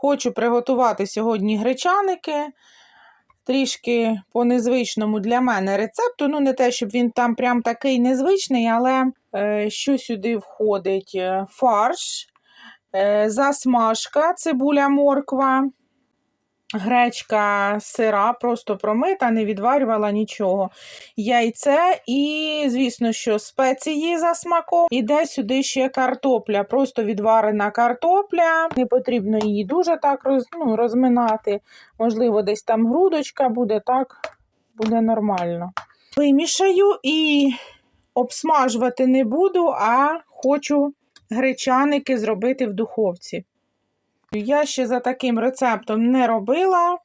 Хочу приготувати сьогодні гречаники. Трішки по незвичному для мене рецепту. Ну, не те, щоб він там прям такий незвичний, але е, що сюди входить? Е, Фарш, е, засмажка, цибуля, морква, гречка сира, просто промита, не відварювала нічого. Яйце і, звісно, що спеції за смаком. Іде сюди ще картопля, просто відварена картопля. Не потрібно її дуже так роз, ну, розминати. Можливо, десь там грудочка буде, так буде нормально. Вимішаю і обсмажувати не буду, а хочу гречаники зробити в духовці. Я ще за таким рецептом не робила,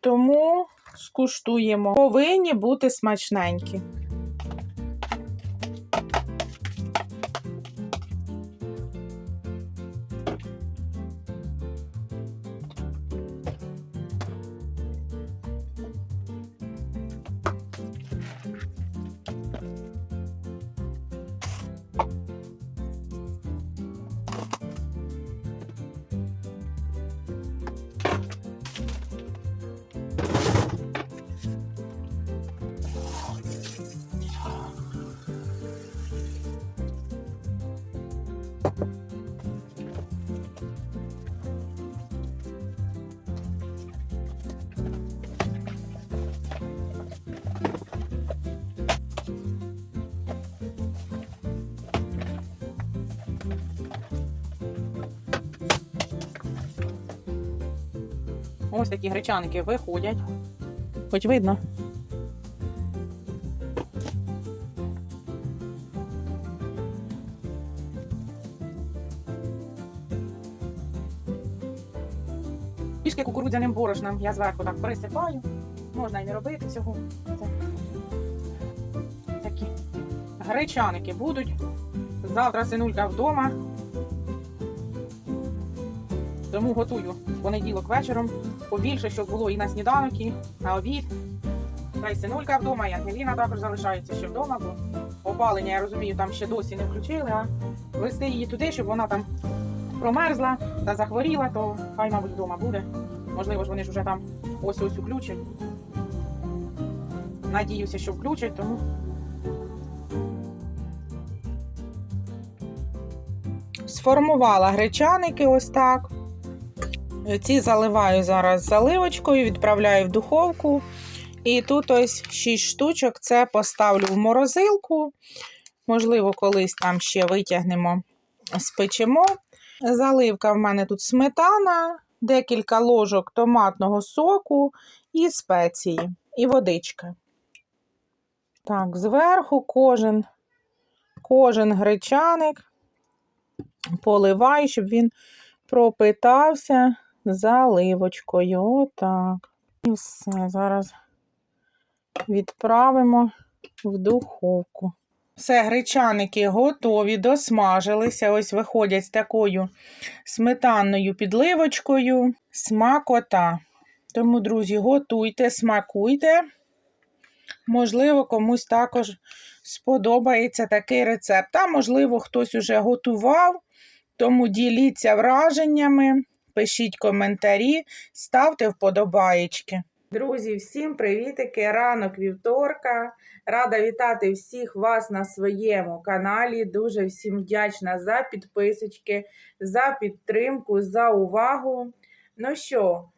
тому скуштуємо. Повинні бути смачненькі. Ось такі гречаники виходять. Хоч видно. Пішки кукурудзяним борошном я зверху так присипаю. Можна і не робити цього. Це такі гречаники будуть. Завтра синулька вдома. Тому готую в понеділок вечором. Побільше, щоб було і на сніданок, і на обід. Та й синулька вдома, і Ангеліна також залишається ще вдома, бо опалення, я розумію, там ще досі не включили, а вести її туди, щоб вона там промерзла та захворіла, то хай, мабуть, вдома буде. Можливо ж вони ж вже там ось-ось включать. Надіюся, що включать, тому. Сформувала гречаники ось так. Ці заливаю зараз заливочкою, відправляю в духовку. І тут ось 6 штучок це поставлю в морозилку. Можливо, колись там ще витягнемо, спечемо. Заливка в мене тут сметана, декілька ложок томатного соку і спеції, і водичка. Так, зверху кожен, кожен гречаник поливаю, щоб він пропитався заливочкою. Отак. І все. Зараз відправимо в духовку. Все, гречаники готові, досмажилися. Ось виходять з такою сметанною підливочкою. Смакота. Тому, друзі, готуйте, смакуйте. Можливо, комусь також сподобається такий рецепт. А можливо, хтось уже готував. Тому діліться враженнями. Пишіть коментарі, ставте вподобаєчки. Друзі, всім привітики! Ранок вівторка. Рада вітати всіх вас на своєму каналі. Дуже всім вдячна за підписочки, за підтримку, за увагу. Ну що,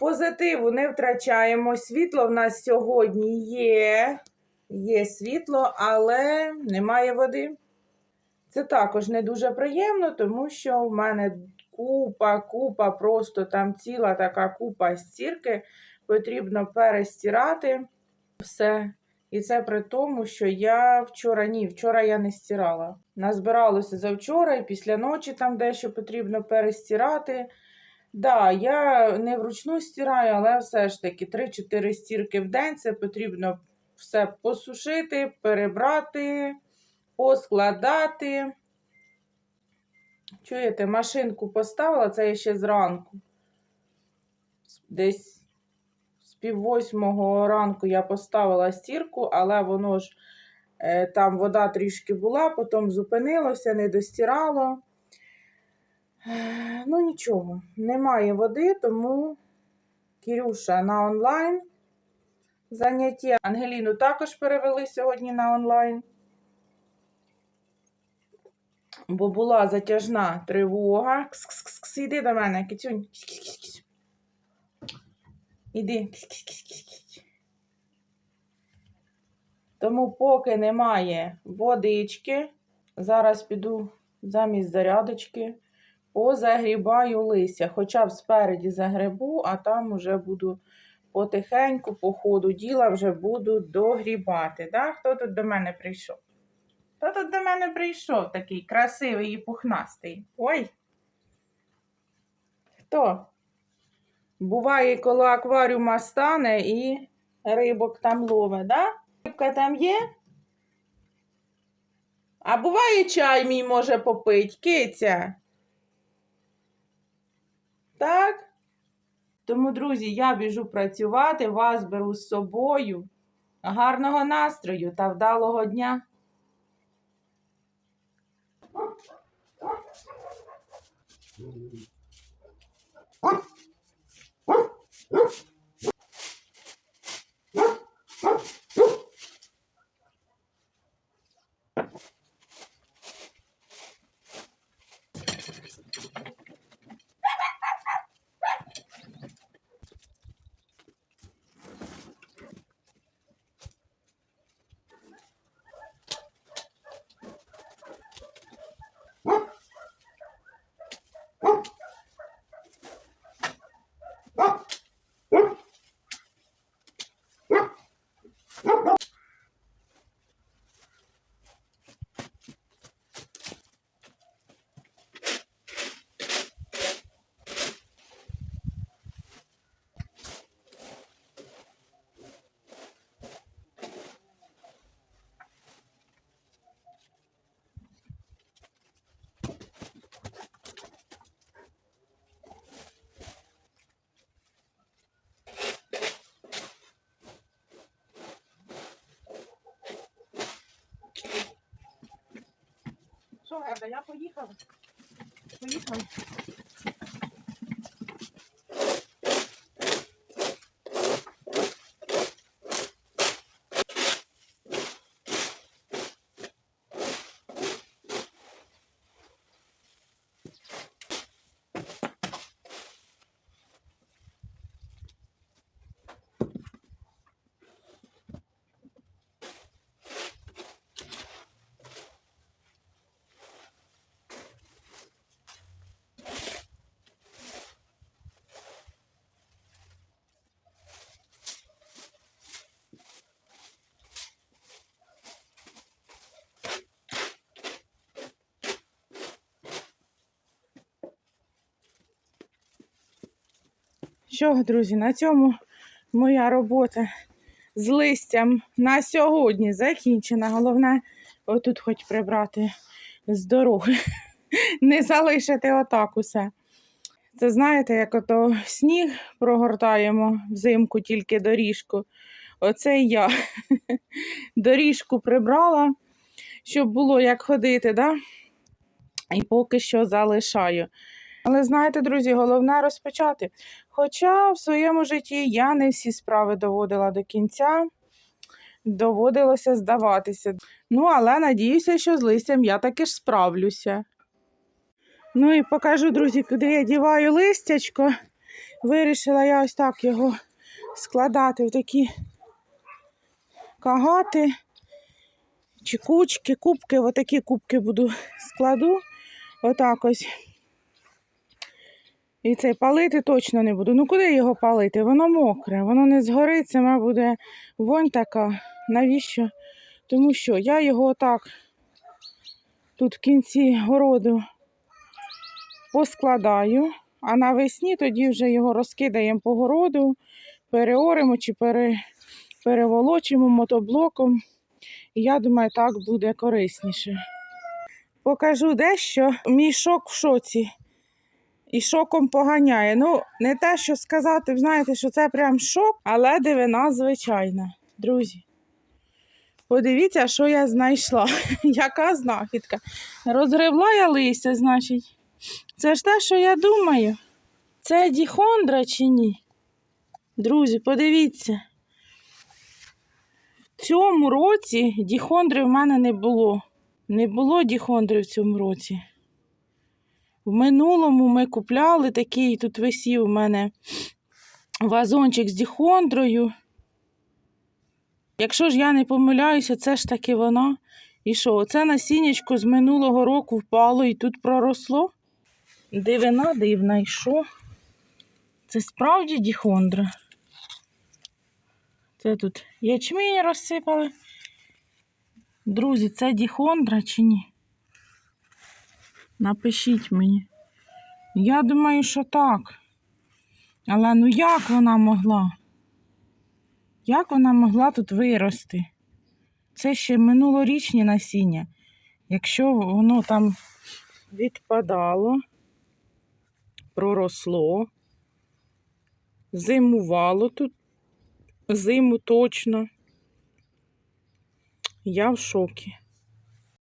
позитиву не втрачаємо. Світло в нас сьогодні є. Є світло, але немає води. Це також не дуже приємно, тому що в мене купа, купа, просто там ціла така купа стірки. Потрібно перестирати все. І це при тому, що я вчора ні, вчора я не стирала. Назбиралося завчора і після ночі там дещо потрібно перестирати. Да, я не вручну стираю, але все ж таки 3-4 стірки в день це потрібно все посушити, перебрати, поскладати. Чуєте, машинку поставила, це я ще зранку. Десь з пів восьмого ранку я поставила стірку, але воно ж е, там вода трішки була, потім зупинилося, не достирало. Ну нічого, немає води, тому Кірюша на онлайн заняття. Ангеліну також перевели сьогодні на онлайн. Бо була затяжна тривога. Кс-кс-кс, іди до мене, кицюнь. Іди. Тому поки немає водички, зараз піду замість зарядочки, позагрібаю листя. Хоча б спереді загребу, а там уже буду потихеньку, по ходу діла вже буду догрібати. Да? Хто тут до мене прийшов? Хто тут до мене прийшов такий красивий і пухнастий? Ой. Хто? Буває, коли акваріума стане і рибок там лове, да? Рибка там є? А буває чай мій може попить, киця. Так? Тому, друзі, я біжу працювати, вас беру з собою. Гарного настрою та вдалого дня. What? Що, Герда, я поїхала? Поїхала. Що, друзі, на цьому моя робота з листям на сьогодні закінчена. Головне, отут хоч прибрати з дороги. Не залишити отак усе. Це знаєте, як ото сніг прогортаємо взимку тільки доріжку. Оце я доріжку прибрала, щоб було як ходити, да? і поки що залишаю. Але знаєте, друзі, головне розпочати. Хоча в своєму житті я не всі справи доводила до кінця, доводилося здаватися. Ну, але надіюся, що з листям я таки ж справлюся. Ну і покажу, друзі, куди я діваю листячко. Вирішила я ось так його складати в такі кагати чи кучки, кубки. Отакі кубки буду складу. Отак ось. І цей палити точно не буду. Ну куди його палити? Воно мокре, воно не згорить, сама буде вонь така. Навіщо? Тому що я його отак тут в кінці городу поскладаю, а навесні тоді вже його розкидаємо по городу, переоримо чи пере, переволочимо мотоблоком. І я думаю, так буде корисніше. Покажу дещо. Мій шок в шоці і шоком поганяє. Ну, не те, що сказати, знаєте, що це прям шок, але дивина звичайна, друзі. Подивіться, що я знайшла. Яка знахідка. Розгребла я листя, значить. Це ж те, що я думаю. Це діхондра чи ні? Друзі, подивіться. В цьому році діхондри в мене не було. Не було діхондри в цьому році. В минулому ми купляли такий, тут висів у мене вазончик з діхондрою. Якщо ж я не помиляюся, це ж таки вона. І що, оце насіннячко з минулого року впало і тут проросло? Дивина дивна, і що? Це справді діхондра. Це тут ячмінь розсипали. Друзі, це діхондра чи ні? Напишіть мені. Я думаю, що так. Але ну як вона могла? Як вона могла тут вирости? Це ще минулорічні насіння. Якщо воно там відпадало, проросло, зимувало тут, зиму точно. Я в шокі.